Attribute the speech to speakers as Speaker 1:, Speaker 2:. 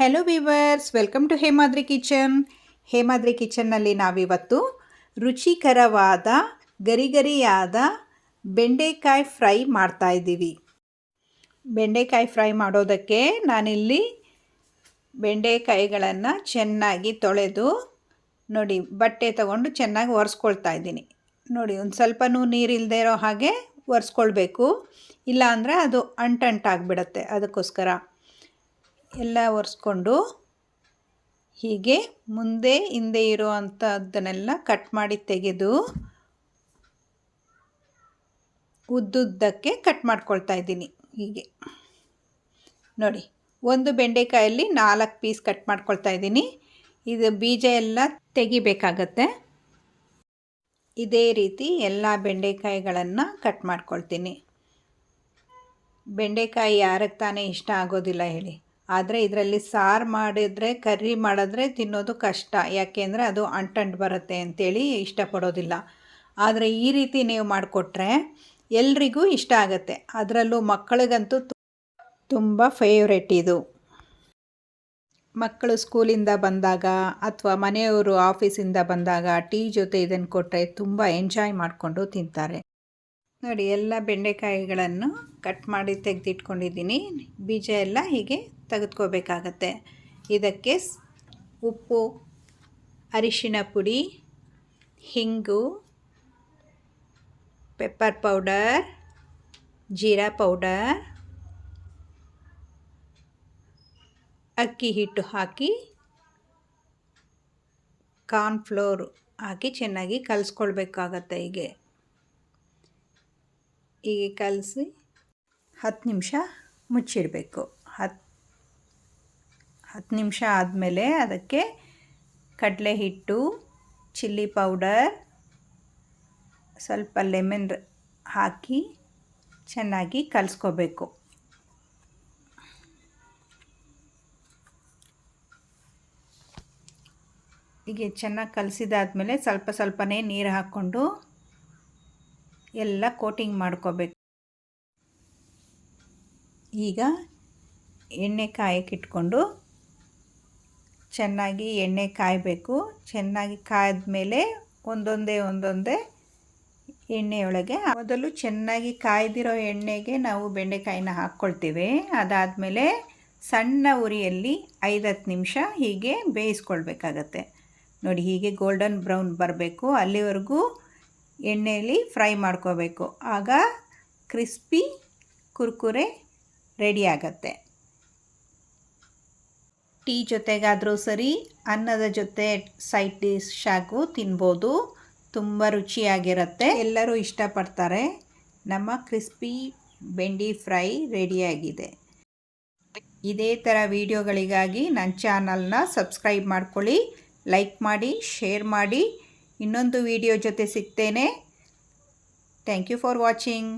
Speaker 1: Hello viewers welcome to Hemadri kitchen Hemadri ಕಿಚನ್ನಲ್ಲಿ ನಾವಿವತ್ತು ರುಚಿಕರವಾದ, ಗರಿಗರಿಯಾದ ಬೆಂಡೆಕಾಯಿ ಫ್ರೈ ಮಾಡ್ತಾ ಇದ್ದೀವಿ. ಬೆಂಡೆಕಾಯಿ ಫ್ರೈ ಮಾಡೋದಕ್ಕೆ ನಾನಿಲ್ಲಿ ಬೆಂಡೆಕಾಯಿಗಳನ್ನು ಚೆನ್ನಾಗಿ ತೊಳೆದು, ನೋಡಿ, ಬಟ್ಟೆ ತಗೊಂಡು ಚೆನ್ನಾಗಿ ಒರೆಸ್ಕೊಳ್ತಾ ಇದ್ದೀನಿ. ನೋಡಿ, ಒಂದು ಸ್ವಲ್ಪನೂ ನೀರಿಲ್ಲದೆ ಇರೋ ಹಾಗೆ ಒರೆಸ್ಕೊಳ್ಬೇಕು. ಇಲ್ಲ ಅಂದರೆ ಅದು ಅಂಟಂಟಾಗಿಬಿಡತ್ತೆ. ಅದಕ್ಕೋಸ್ಕರ ಎಲ್ಲ ಒರೆಸ್ಕೊಂಡು ಹೀಗೆ ಮುಂದೆ ಹಿಂದೆ ಇರುವಂಥದ್ದನ್ನೆಲ್ಲ ಕಟ್ ಮಾಡಿ ತೆಗೆದು ಉದ್ದುದ್ದಕ್ಕೆ ಕಟ್ ಮಾಡ್ಕೊಳ್ತಾ ಇದ್ದೀನಿ ಹೀಗೆ. ನೋಡಿ, ಒಂದು ಬೆಂಡೆಕಾಯಲ್ಲಿ ನಾಲ್ಕು ಪೀಸ್ ಕಟ್ ಮಾಡ್ಕೊಳ್ತಾ ಇದ್ದೀನಿ. ಇದು ಬೀಜ ಎಲ್ಲ ತೆಗಿಬೇಕಾಗತ್ತೆ. ಇದೇ ರೀತಿ ಎಲ್ಲ ಬೆಂಡೆಕಾಯಿಗಳನ್ನು ಕಟ್ ಮಾಡ್ಕೊಳ್ತೀನಿ. ಬೆಂಡೆಕಾಯಿ ಯಾರಿಗೆ ತಾನೇ ಇಷ್ಟ ಆಗೋದಿಲ್ಲ ಹೇಳಿ. ಆದರೆ ಇದರಲ್ಲಿ ಸಾರು ಮಾಡಿದರೆ, ಕರ್ರಿ ಮಾಡಿದ್ರೆ ತಿನ್ನೋದು ಕಷ್ಟ. ಯಾಕೆಂದರೆ ಅದು ಅಂಟಂಟು ಬರುತ್ತೆ ಅಂತೇಳಿ ಇಷ್ಟಪಡೋದಿಲ್ಲ. ಆದರೆ ಈ ರೀತಿ ನೀವು ಮಾಡಿಕೊಟ್ರೆ ಎಲ್ರಿಗೂ ಇಷ್ಟ ಆಗುತ್ತೆ. ಅದರಲ್ಲೂ ಮಕ್ಕಳಿಗಂತೂ ತುಂಬ ಫೇವ್ರೆಟ್ ಇದು. ಮಕ್ಕಳು ಸ್ಕೂಲಿಂದ ಬಂದಾಗ ಅಥವಾ ಮನೆಯವರು ಆಫೀಸಿಂದ ಬಂದಾಗ ಟೀ ಜೊತೆ ಇದನ್ನು ಕೊಟ್ಟರೆ ತುಂಬ ಎಂಜಾಯ್ ಮಾಡಿಕೊಂಡು ತಿಂತಾರೆ. ನೋಡಿ, ಎಲ್ಲ ಬೆಂಡೆಕಾಯಿಗಳನ್ನು ಕಟ್ ಮಾಡಿ ತೆಗೆದಿಟ್ಕೊಂಡಿದ್ದೀನಿ. ಬೀಜ ಎಲ್ಲ ಹೀಗೆ ತೆಗೆದುಕೋಬೇಕಾಗತ್ತೆ ಇದಕ್ಕೆ ಉಪ್ಪು, ಅರಿಶಿನ ಪುಡಿ, ಹಿಂಗು, ಪೆಪ್ಪರ್ ಪೌಡರ್, ಜೀರಾ ಪೌಡರ್, ಅಕ್ಕಿ ಹಿಟ್ಟು ಹಾಕಿ, ಕಾರ್ನ್ ಫ್ಲೋರ್ ಹಾಕಿ ಚೆನ್ನಾಗಿ ಕಲಿಸ್ಕೊಳ್ಬೇಕಾಗತ್ತೆ ಹೀಗೆ. ಹೀಗೆ ಕಲಸಿ ಹತ್ತು ನಿಮಿಷ ಮುಚ್ಚಿಡಬೇಕು. ಹತ್ತು ಹತ್ತು ನಿಮಿಷ ಆದಮೇಲೆ ಅದಕ್ಕೆ ಕಡಲೆ ಹಿಟ್ಟು, ಚಿಲ್ಲಿ ಪೌಡರ್, ಸ್ವಲ್ಪ ಲೆಮನ್ ಹಾಕಿ ಚೆನ್ನಾಗಿ ಕಲಿಸ್ಕೋಬೇಕು. ಹೀಗೆ ಚೆನ್ನಾಗಿ ಕಲಸಿದಾದ್ಮೇಲೆ ಸ್ವಲ್ಪ ಸ್ವಲ್ಪನೇ ನೀರು ಹಾಕ್ಕೊಂಡು ಎಲ್ಲ ಕೋಟಿಂಗ್ ಮಾಡ್ಕೋಬೇಕು. ಈಗ ಎಣ್ಣೆ ಕಾಯಕ್ಕಿಟ್ಕೊಂಡು ಚೆನ್ನಾಗಿ ಎಣ್ಣೆ ಕಾಯಬೇಕು. ಚೆನ್ನಾಗಿ ಕಾಯ್ದ ಮೇಲೆ ಒಂದೊಂದೇ ಒಂದೊಂದೇ ಎಣ್ಣೆಯೊಳಗೆ ಮೊದಲು ಚೆನ್ನಾಗಿ ಕಾಯ್ದಿರೋ ಎಣ್ಣೆಗೆ ನಾವು ಬೆಂಡೆಕಾಯಿನ ಹಾಕ್ಕೊಳ್ತೀವಿ. ಅದಾದಮೇಲೆ ಸಣ್ಣ ಉರಿಯಲ್ಲಿ ಐದತ್ತು ನಿಮಿಷ ಹೀಗೆ ಬೇಯಿಸ್ಕೊಳ್ಬೇಕಾಗತ್ತೆ. ನೋಡಿ ಹೀಗೆ ಗೋಲ್ಡನ್ ಬ್ರೌನ್ ಬರಬೇಕು. ಅಲ್ಲಿವರೆಗೂ ಎಣ್ಣೆಯಲ್ಲಿ ಫ್ರೈ ಮಾಡ್ಕೋಬೇಕು. ಆಗ ಕ್ರಿಸ್ಪಿ ಕುರ್ಕುರೆ ರೆಡಿ ಆಗತ್ತೆ. ಟೀ ಜೊತೆಗಾದರೂ ಸರಿ ಅನ್ನದ ಜೊತೆ ಸೈಡ್ ಡಿಶ್ ಆಗು ತಿನ್ಬೋದು. ತುಂಬ ರುಚಿಯಾಗಿರುತ್ತೆ. ಎಲ್ಲರೂ ಇಷ್ಟಪಡ್ತಾರೆ. ನಮ್ಮ ಕ್ರಿಸ್ಪಿ ಬೆಂಡಿ ಫ್ರೈ ರೆಡಿಯಾಗಿದೆ. ಇದೇ ಥರ ವಿಡಿಯೋಗಳಿಗಾಗಿ ನನ್ನ ಚಾನಲ್ನ ಸಬ್ಸ್ಕ್ರೈಬ್ ಮಾಡ್ಕೊಳ್ಳಿ, ಲೈಕ್ ಮಾಡಿ, ಶೇರ್ ಮಾಡಿ. ಇನ್ನೊಂದು ವಿಡಿಯೋ ಜೊತೆ ಸಿಗ್ತೇನೆ. Thank you for watching.